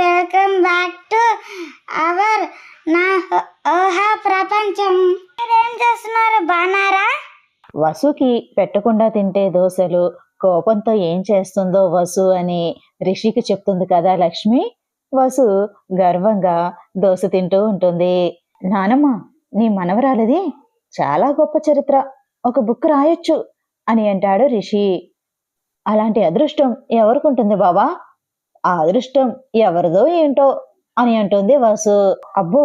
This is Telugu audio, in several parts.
వెల్కమ్ బ్యాక్ టు అవర్ నా ఓహా ప్రపంచం. ఏం చేస్తున్నారు? బానారా వసుకి పెట్టకుండా తింటే దోశలు కోపంతో ఏం చేస్తుందో వసు అని రిషికి చెప్తుంది కదా లక్ష్మి? వసు గర్వంగా దోశ తింటూ ఉంటుంది. నానమ్మ నీ మనవరాలిది చాలా గొప్ప చరిత్ర. ఒక బుక్ రాయొచ్చు అని అంటాడు రిషి. అలాంటి అదృష్టం ఎవరికి ఉంటుంది బాబా ఆ అదృష్టం ఎవరిదో ఏంటో అని అంటుంది వాసు. అబ్బో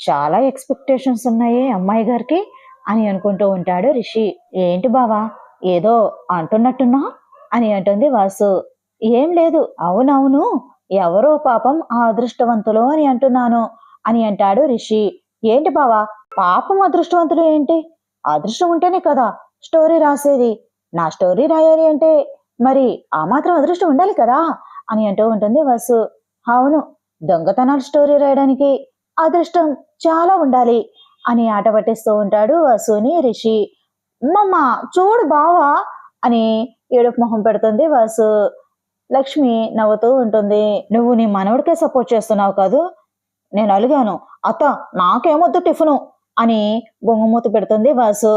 చాలా ఎక్స్పెక్టేషన్స్ ఉన్నాయి అమ్మాయి గారికి అని అనుకుంటూ ఉంటాడు రిషి. ఏంటి బావా ఏదో అంటున్నట్టున్నా అని అంటుంది వాసు. ఏం లేదు అవునవును ఎవరో పాపం ఆ అదృష్టవంతులు అని అంటున్నాను అని అంటాడు రిషి. ఏంటి బావా పాపం అదృష్టవంతులు ఏంటి? అదృష్టం ఉంటేనే కదా స్టోరీ రాసేది. నా స్టోరీ రాయాలి అంటే మరి ఆ మాత్రం అదృష్టం ఉండాలి కదా? అని అంటూ ఉంటుంది వసు. అవును దొంగతనాల స్టోరీ రాయడానికి అదృష్టం చాలా ఉండాలి అని ఆట పట్టిస్తూ ఉంటాడు వసుని రిషి. మమ్మ చూడు బావా అని ఏడుపు మొహం పెడుతుంది వసు. లక్ష్మి నవ్వుతూ ఉంటుంది. నువ్వు నీ మనవడికే సపోర్ట్ చేస్తున్నావు కాదు నేను అలిగాను. అత్త నాకేమొద్దు టిఫిను అని బొంగుమూత పెడుతుంది వాసు.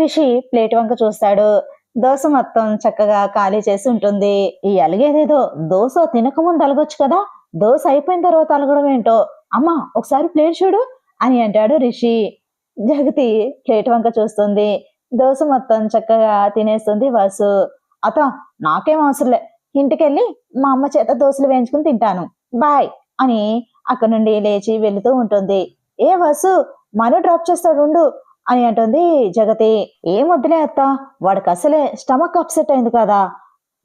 రిషి ప్లేట్ వంక చూస్తాడు. దోశ మొత్తం చక్కగా ఖాళీ చేసి ఉంటుంది. ఈ అలిగేదేదో దోశ తినకముందు అలగొచ్చు కదా? దోశ అయిపోయిన తర్వాత అలగడం ఏంటో? అమ్మా ఒకసారి ప్లేట్ చూడు అని అంటాడు రిషి. జగతి ప్లేట్ వంక చూస్తుంది. దోశ మొత్తం చక్కగా తినేస్తుంది వాసు. అత నాకేం అవసరంలే. ఇంటికెళ్ళి మా అమ్మ చేత దోశలు వేయించుకుని తింటాను. బాయ్ అని అక్కడ నుండి లేచి వెళుతూ ఉంటుంది. ఏ వసు మను డ్రాప్ చేస్తాడు ఉండు. అని అంటుంది జగతి. ఏం వద్దులే అత్త వాడికి అసలే స్టమక్ అప్సెట్ అయింది కదా.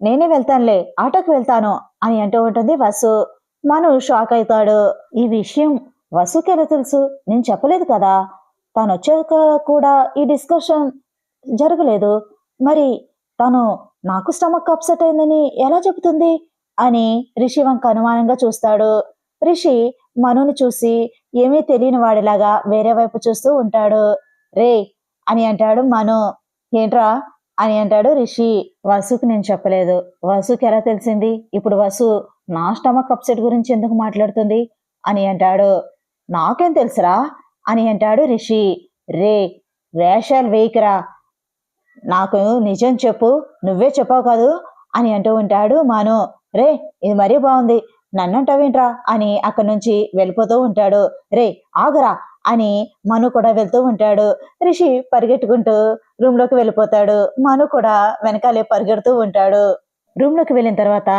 నేనే వెళ్తానులే ఆటోకి వెళ్తాను అని అంటూ ఉంటుంది వసు. మను షాక్ అవుతాడు. ఈ విషయం వసుకి ఎలా తెలుసు? నేను చెప్పలేదు కదా. తను వచ్చాక కూడా ఈ డిస్కషన్ జరగలేదు. మరి తను నాకు స్టమక్ అప్సెట్ అయిందని ఎలా చెబుతుంది? అని రిషి వంక అనుమానంగా చూస్తాడు. రిషి మనుని చూసి ఏమీ తెలియని వాడిలాగా వేరే వైపు చూస్తూ ఉంటాడు. రే అని అంటాడు మను. ఏంట్రా? అని అంటాడు రిషి. వసుకి నేను చెప్పలేదు. వసుకి ఎలా తెలిసింది? ఇప్పుడు వసు నా స్టమక్ అప్సెట్ గురించి ఎందుకు మాట్లాడుతుంది? అని అంటాడు. నాకేం తెలుసురా? అని అంటాడు రిషి. రే వేషాలు వేయకురా. నాకు నిజం చెప్పు నువ్వే చెప్పావు కాదు అని అంటూ ఉంటాడు మాను. రే ఇది మరీ బాగుంది. నన్నంటావేంట్రా? అని అక్కడి నుంచి వెళ్ళిపోతూ ఉంటాడు. రే ఆగరా. అని మను కూడా వెళ్తూ ఉంటాడు. రిషి పరిగెట్టుకుంటూ రూమ్లోకి వెళ్ళిపోతాడు. మను కూడా వెనకాలే పరిగెడుతూ ఉంటాడు. రూమ్లోకి వెళ్ళిన తర్వాత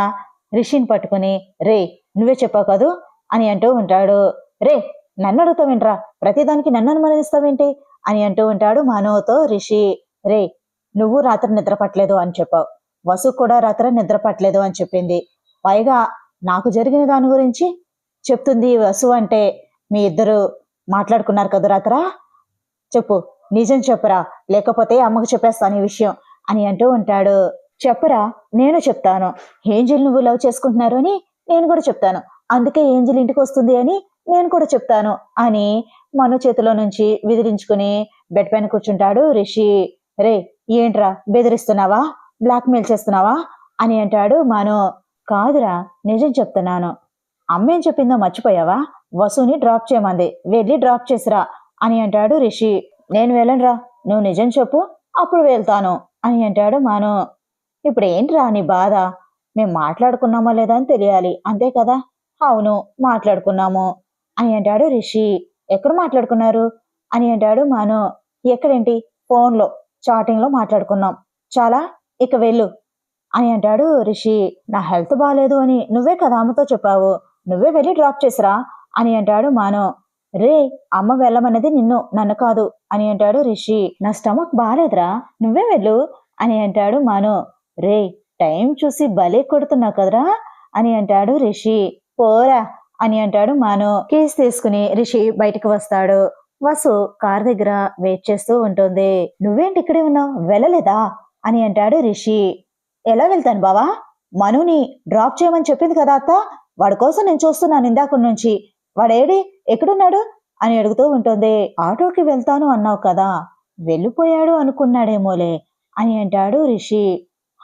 రిషిని పట్టుకుని రే నువ్వే చెప్పావు కదూ? అని అంటూ ఉంటాడు. రే నన్ను అడుగుతావేంట్రా? ప్రతిదానికి నన్ను అనుమానిస్తావేంటి? అని అంటూ ఉంటాడు మానవతో రిషి. రే నువ్వు రాత్రి నిద్ర పట్టలేదు అని చెప్పావు. వసు కూడా రాత్రి నిద్ర పట్టలేదు అని చెప్పింది. పైగా నాకు జరిగిన దాని గురించి చెప్తుంది వసు అంటే మీ ఇద్దరు. మాట్లాడుకున్నారు కదా రాత్ర? చెప్పు నిజం చెప్పురా? లేకపోతే అమ్మకు చెప్పేస్తాను ఈ విషయం అని అంటూ ఉంటాడు. చెప్పరా? నేను చెప్తాను. ఏంజిల్ నువ్వు లవ్ చేసుకుంటున్నారు అని నేను కూడా చెప్తాను. అందుకే ఏంజిల్ ఇంటికి వస్తుంది అని నేను కూడా చెప్తాను అని మను చేతిలో నుంచి విదిలించుకుని బెడ్ పైన కూర్చుంటాడు రిషి. రే ఏంట్రా? బెదిరిస్తున్నావా? బ్లాక్మెయిల్ చేస్తున్నావా? అని అంటాడు మను. కాదురా నిజం చెప్తున్నాను. అమ్మేం చెప్పిందో మర్చిపోయావా? వసుని డ్రాప్ చేయమంది. వెళ్ళి డ్రాప్ చేసిరా అని అంటాడు రిషి. నేను వెళ్ళనురా నువ్వు నిజం చెప్పు అప్పుడు వెళ్తాను అని అంటాడు మాను. ఇప్పుడు ఏంట్రా నీ బాధ? మేము మాట్లాడుకున్నామో లేదా అని తెలియాలి. అంతే కదా? అవును మాట్లాడుకున్నాము అని అంటాడు రిషి. ఎక్కడ మాట్లాడుకున్నారు? అని అంటాడు మాను. ఎక్కడేంటి? ఫోన్లో చాటింగ్లో మాట్లాడుకున్నాం. చాలా? ఇక వెళ్ళు అని అంటాడు రిషి. నా హెల్త్ బాగాలేదు అని నువ్వే కదా అమ్మతో చెప్పావు. నువ్వే వెళ్ళి డ్రాప్ చేసిరా? అని అంటాడు మాను రే అమ్మ వెళ్ళమన్నది నిన్ను నన్ను కాదు అని అంటాడు రిషి. నా స్టమక్ బాగాలేదురా నువ్వే వెళ్ళు అని అంటాడు మాను రే టైం చూసి భలే కొడుతున్నావు కదరా అని అంటాడు రిషి. పోరా అని అంటాడు మాను కేసు తీసుకుని రిషి బయటకు వస్తాడు. వసు కార్ దగ్గర వెయిట్ చేస్తూ ఉంటుంది. నువ్వేంటి ఇక్కడే ఉన్నావు? వెళ్ళలేదా? అని అంటాడు రిషి. ఎలా వెళ్తాను బావా? మనుని డ్రాప్ చేయమని చెప్పింది కదా అత్త? వాడి కోసం నేను చూస్తున్నాను ఇందాక నుంచి. వాడేడి ఎక్కడున్నాడు? అని అడుగుతూ ఉంటుంది. ఆటోకి వెళ్తాను అన్నావు కదా వెళ్ళిపోయాడు అనుకున్నాడేమోలే అని అంటాడు రిషి.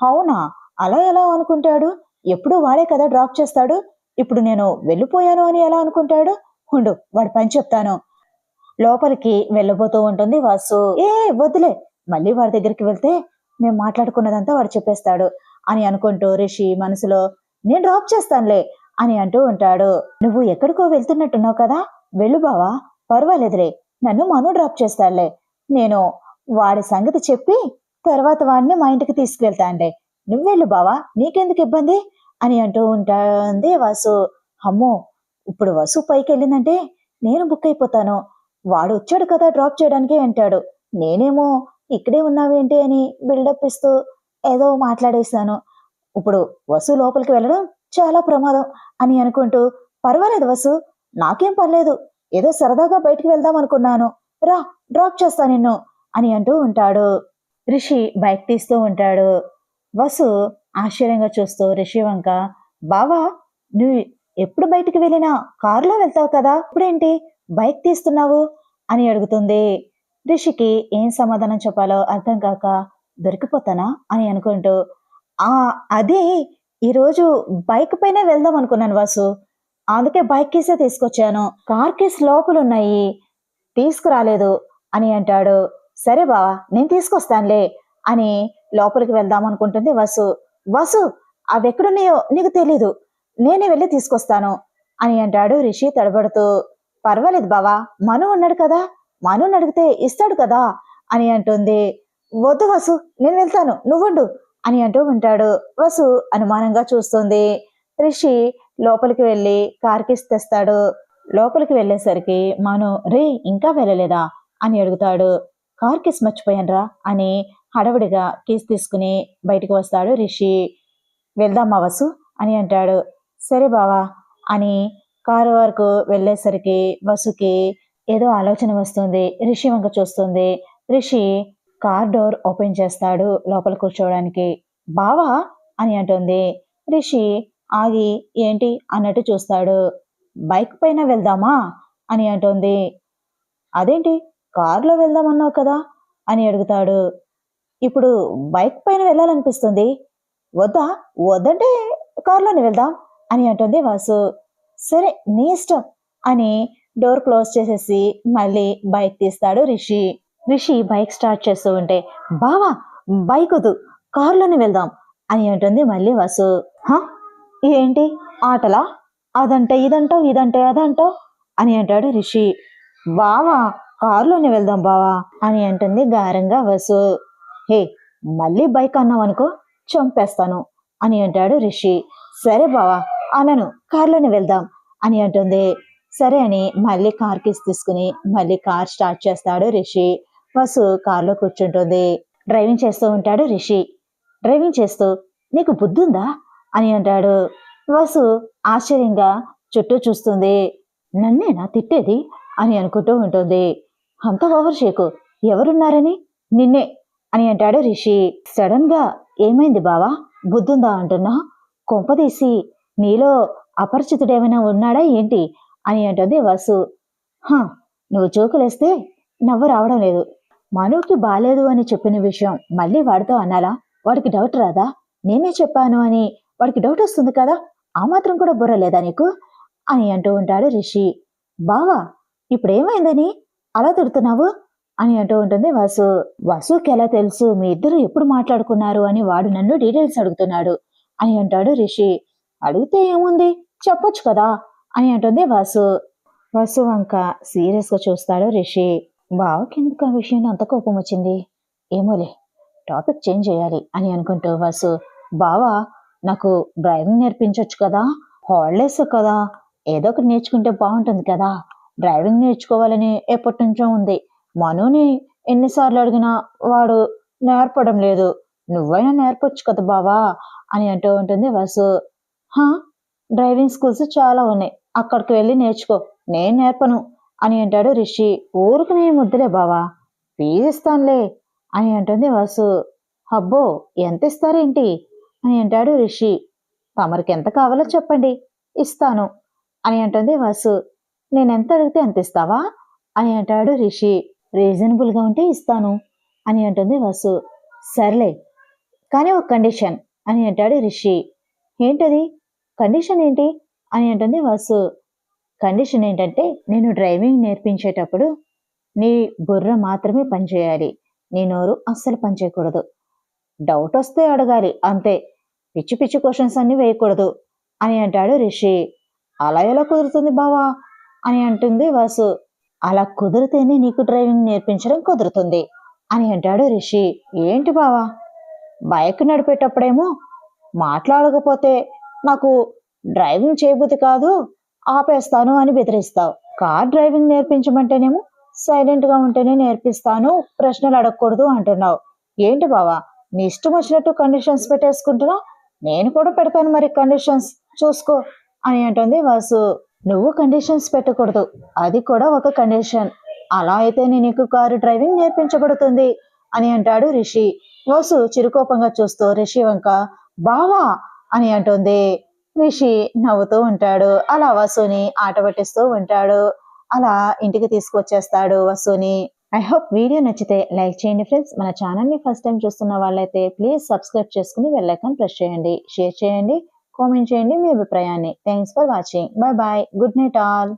అవునా? అలా ఎలా అనుకుంటాడు? ఎప్పుడు వాడే కదా డ్రాప్ చేస్తాడు. ఇప్పుడు నేను వెళ్ళిపోయాను అని ఎలా అనుకుంటాడు? ఉండు వాడు పని చెప్తాను. లోపలికి వెళ్ళబోతూ ఉంటుంది వాసు. ఏ వద్దులే మళ్ళీ వాడి దగ్గరికి వెళ్తే మేము మాట్లాడుకున్నదంతా వాడు చెప్పేస్తాడు అని అనుకుంటూ రిషి మనసులో నేను డ్రాప్ చేస్తానులే అని అంటూ ఉంటాడు. నువ్వు ఎక్కడికో వెళ్తున్నట్టున్నావు కదా? వెళ్ళు బావా. పర్వాలేదులే. నన్ను మను డ్రాప్ చేస్తాడులే. నేను వాడి సంగతి చెప్పి తర్వాత వాడిని మా ఇంటికి తీసుకువెళ్తానులే నువ్వు వెళ్ళు బావా. నీకెందుకు ఇబ్బంది? అని అంటూ ఉంటుంది వాసు. అమ్మో! ఇప్పుడు వసు పైకి వెళ్ళిందంటే నేను బుక్ అయిపోతాను. వాడు వచ్చాడు కదా డ్రాప్ చేయడానికి అంటాడు. నేనేమో ఇక్కడే ఉన్నావేంటి అని బిల్డప్ ఇస్తూ ఏదో మాట్లాడేశాను ఇప్పుడు వసు లోపలికి వెళ్ళడం చాలా ప్రమాదం అని అనుకుంటూ పర్వాలేదు వసు నాకేం పర్లేదు. ఏదో సరదాగా బయటికి వెళ్దాం అనుకున్నాను. రా డ్రాప్ చేస్తా నిన్ను అని అంటూ ఉంటాడు. రిషి బైక్ తీస్తూ ఉంటాడు. వసు ఆశ్చర్యంగా చూస్తూ రిషి వంక బావా నువ్వు ఎప్పుడు బయటికి వెళ్ళినా కారులో వెళ్తావు కదా ఇప్పుడేంటి? బైక్ తీస్తున్నావు? అని అడుగుతుంది. రిషికి ఏం సమాధానం చెప్పాలో అర్థం కాక దొరికిపోతానా? అని అనుకుంటూ ఆ అదే ఈరోజు బైక్ పైన వెళ్దాం అనుకున్నాను వాసు. అందుకే బైక్ కేసే తీసుకొచ్చాను. కార్ కేస్ లోపలున్నాయి. తీసుకురాలేదు అని అంటాడు. సరే బావా నేను తీసుకొస్తానులే అని లోపలికి వెళ్దాం అనుకుంటుంది వసు. వసు అవి ఎక్కడున్నాయో నీకు తెలీదు. నేనే వెళ్ళి తీసుకొస్తాను అని అంటాడు రిషి తడబడుతూ. పర్వాలేదు బావా మను ఉన్నాడు కదా. మనుని అడిగితే ఇస్తాడు కదా అని అంటుంది. వద్దు వసు నేను వెళ్తాను. నువ్వుండు అని అంటూ ఉంటాడు. వసు అనుమానంగా చూస్తుంది. రిషి లోపలికి వెళ్ళి కార్ తెస్తాడు. లోపలికి వెళ్ళేసరికి మను రే ఇంకా వెళ్ళలేదా? అని అడుగుతాడు. కార్ కిస్ మర్చిపోయానురా అని హడవుడిగా కీస్ తీసుకుని బయటికి వస్తాడు రిషి. వెళ్దామా వసు? అని అంటాడు. సరే బావా అని కారు వరకు వెళ్ళేసరికి వసుకి ఏదో ఆలోచన వస్తుంది. రిషి వంక చూస్తుంది. రిషి కార్ డోర్ ఓపెన్ చేస్తాడు లోపల కూర్చోవడానికి. బావా అని అంటుంది. రిషి ఆగి ఏంటి? అన్నట్టు చూస్తాడు. బైక్ పైన వెళ్దామా? అని అంటుంది. అదేంటి? కారులో వెళ్దామన్నావు కదా? అని అడుగుతాడు. ఇప్పుడు బైక్ పైన వెళ్ళాలనిపిస్తుంది. వద్దా? వద్దంటే కారులోనే వెళ్దాం అని అంటుంది వాసు. సరే నీ ఇష్టం అని డోర్ క్లోజ్ చేసేసి మళ్ళీ బైక్ తీస్తాడు రిషి. రిషి బైక్ స్టార్ట్ చేస్తూ ఉంటే బావా బైక్ వద్దు కారులోనే వెళ్దాం అని అంటుంది మళ్ళీ వసు. ఏంటి? ఆటలా? అదంటే ఇదంటావు ఇదంటే అదంటావు అని అంటాడు రిషి. బావా కారులోనే వెళ్దాం బావా అని అంటుంది గారంగా వసు. హే మళ్ళీ బైక్ అన్నావు అనుకో చంపేస్తాను అని అంటాడు రిషి. సరే బావా అనను కారులోనే వెళ్దాం అని అంటుంది. సరే అని మళ్ళీ కార్ కిస్ తీసుకుని మళ్ళీ కార్ స్టార్ట్ చేస్తాడు రిషి. వసు కారులో కూర్చుంటుంది. డ్రైవింగ్ చేస్తూ ఉంటాడు రిషి. డ్రైవింగ్ చేస్తూ నీకు బుద్ధుందా? అని అంటాడు. వసు ఆశ్చర్యంగా చుట్టూ చూస్తుంది. నన్నేనా తిట్టేది? అని అనుకుంటూ ఉంటుంది. అంత ఓవర్ షేకు. ఎవరున్నారని? నిన్నే అని అంటాడు రిషి. సడన్గా ఏమైంది బావా? బుద్ధుందా అంటున్నా? కొంపదీసి నీలో అపరిచితుడేమైనా ఉన్నాడా ఏంటి? అని అంటుంది వసు హా నువ్వు జోకులేస్తే నవ్వు రావడం లేదు. మనుకి బాలేదు అని చెప్పిన విషయం మళ్ళీ వాడితో అనాలా వాడికి డౌట్ రాదా? నేనే చెప్పాను అని వాడికి డౌట్ వస్తుంది కదా? ఆ మాత్రం కూడా బుర్ర లేదా నీకు? అని అంటూ ఉంటాడు రిషి. బావా ఇప్పుడేమైందని? అలా తిడుతున్నావు? అని అంటూ ఉంటుంది వాసు. వాసుకి ఎలా తెలుసు? మీ ఇద్దరు ఎప్పుడు మాట్లాడుకున్నారు? అని వాడు నన్ను డీటెయిల్స్ అడుగుతున్నాడు అని అంటాడు రిషి. అడిగితే ఏముంది? చెప్పొచ్చు కదా? అని అంటుంది వాసు. వాసు వంక సీరియస్గా చూస్తాడు రిషి. బావకి ఎందుకు ఆ విషయంలో అంత కోపం వచ్చింది? ఏమోలే టాపిక్ చేంజ్ చేయాలి అని అనుకుంటూ వాసు బావా నాకు డ్రైవింగ్ నేర్పించవచ్చు కదా? హాలిడేస్ కదా? ఏదో ఒకటి నేర్చుకుంటే బాగుంటుంది కదా? డ్రైవింగ్ నేర్చుకోవాలని ఎప్పటి నుంచో ఉంది. మనుని ఎన్నిసార్లు అడిగినా వాడు నేర్పడం లేదు. నువ్వైనా నేర్పొచ్చు కదా బావా? అని అంటూ ఉంటుంది వాసు. హా డ్రైవింగ్ స్కూల్స్ చాలా ఉన్నాయి. అక్కడికి వెళ్ళి నేర్చుకో. నేను నేర్పను. అని అంటాడు రిషి. ఊరుకునే ముద్దులే బావా. ఫీజు ఇస్తానులే అని అంటుంది వసు. అబ్బో ఎంత ఇస్తారేంటి అని అంటాడు రిషి. తమరికి ఎంత కావాలో చెప్పండి ఇస్తాను అని అంటుంది వసు. నేను ఎంత అడిగితే ఎంత ఇస్తావా అని అంటాడు రిషి. రీజనబుల్గా ఉంటే ఇస్తాను అని అంటుంది వసు. సర్లే కానీ ఒక కండిషన్ అని అంటాడు రిషి. ఏంటది? కండిషన్ ఏంటి? అని అంటుంది వసు. కండిషన్ ఏంటంటే నేను డ్రైవింగ్ నేర్పించేటప్పుడు నీ బుర్ర మాత్రమే పనిచేయాలి. నీ నోరు అస్సలు పనిచేయకూడదు. డౌట్ వస్తే అడగాలి. అంతే. పిచ్చి పిచ్చి క్వశ్చన్స్ అన్ని వేయకూడదు అని అంటాడు రిషి. అలా ఎలా కుదురుతుంది బావా? అని అంటుంది వాసు. అలా కుదిరితేనే నీకు డ్రైవింగ్ నేర్పించడం కుదురుతుంది అని అంటాడు రిషి. ఏంటి బావా? బైక్ నడిపేటప్పుడేమో మాట్లాడకపోతే నాకు డ్రైవింగ్ చేయబుద్ధి కాదు. ఆపేస్తాను అని బెదిరిస్తావు. కార్ డ్రైవింగ్ నేర్పించమంటేనేమో సైలెంట్గా ఉంటేనే నేర్పిస్తాను ప్రశ్నలు అడగకూడదు అంటున్నావు. ఏంటి బావా నీ ఇష్టం వచ్చినట్టు కండిషన్స్ పెట్టేసుకుంటున్నావు? నేను కూడా పెడతాను మరి కండిషన్స్ చూసుకో అని అంటుంది వాసు. నువ్వు కండిషన్స్ పెట్టకూడదు. అది కూడా ఒక కండిషన్ అలా అయితే నీకు కారు డ్రైవింగ్ నేర్పించబడుతుంది అని అంటాడు రిషి. వాసు చిరుకోపంగా చూస్తూ రిషి వంక బావా అని అంటుంది. రిషి నవ్వుతూ ఉంటాడు. అలా వసుని ఆట పట్టిస్తూ ఉంటాడు. అలా ఇంటికి తీసుకొచ్చేస్తాడు వసుని. ఐ హోప్ వీడియో నచ్చితే లైక్ చేయండి ఫ్రెండ్స్. మన ఛానల్ని ఫస్ట్ టైం చూస్తున్న వాళ్ళైతే ప్లీజ్ సబ్స్క్రైబ్ చేసుకుని బెల్ ప్రెస్ చేయండి. షేర్ చేయండి. కామెంట్ చేయండి మీ అభిప్రాయాన్ని. Thanks for watching bye bye good night all